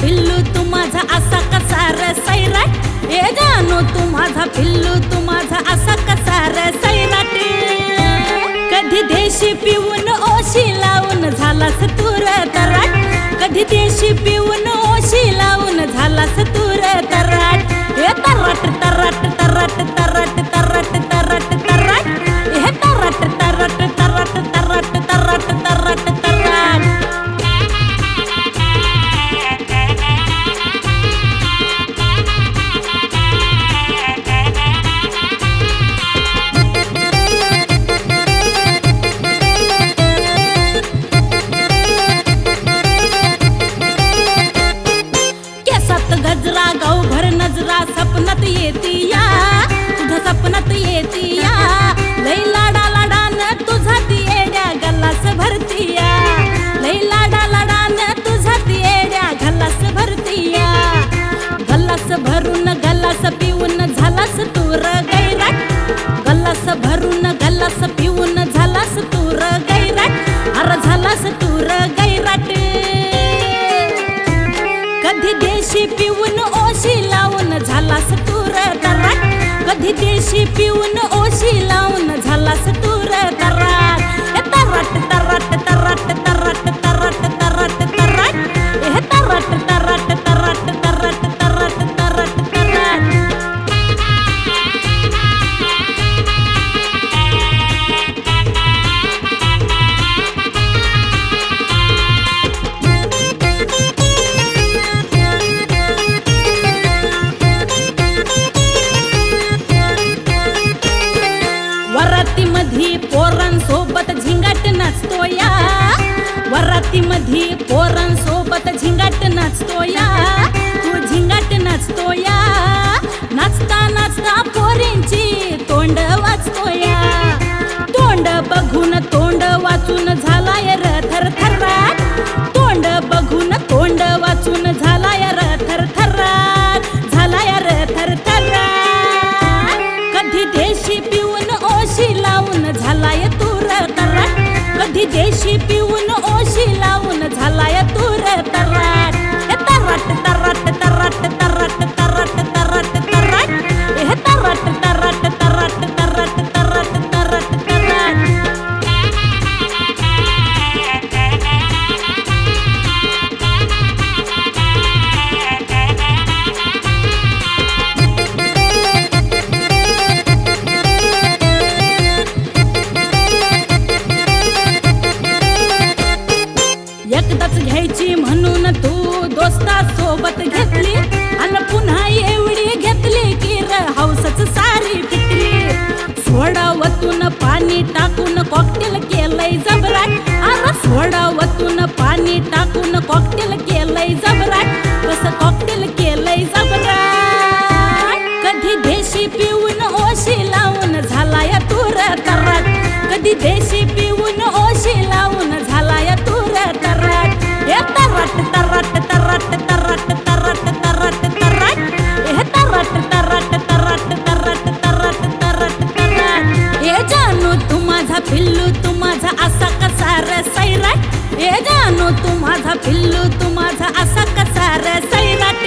पिल्लू तू माझा असा कसा र सैराट? ए तू माझा पिल्लू तू माझा असा कसा झालास तूर तराट कधी देशी पिऊन भरून गलास पिऊन झालास तूर गैराट गलास भरून गलास पिऊन झालास तूर गैराट अर झालास तूर गैराट कधी देशी पिऊन ओशी लावून झालास तूर दराट कधी देशी पिऊन ओशी लावून झालास तूर वराती मधी पोरांसोबत झिंगाट नाचतो या वराती मधी पोरांसोबत झिंगाट नाचतो या तू झिंगाट नाचतो या नाचता नाचता पोरींची तोंड वाचतो या तोंड बघून तोंड वाचून झालाय र थर तोंड बघून तोंड वाचून झालाय र थर झालाय र थर कधी देशी पिऊन ओशी एकदाच घ्यायची म्हणून तू दोस्ता सोबत घेतली. आणि पुन्हा एवढी घेतली की र हौसच सारी फिटली. सोडावतून पाणी टाकून कॉकटेल केलंय जबराट. आणि सोडावत पिल्लू तू माझा असा कसा र सैराट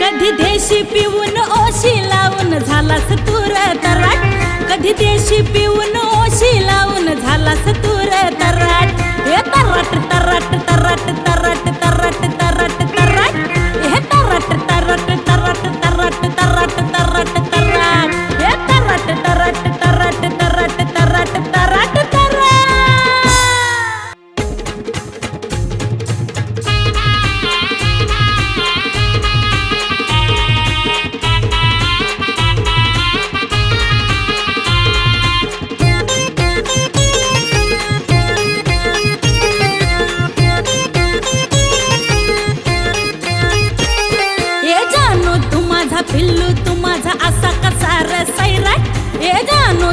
कधी देशी पिऊन ओशी लावून झालास तू तराट कधी देशी पिऊन Yeda no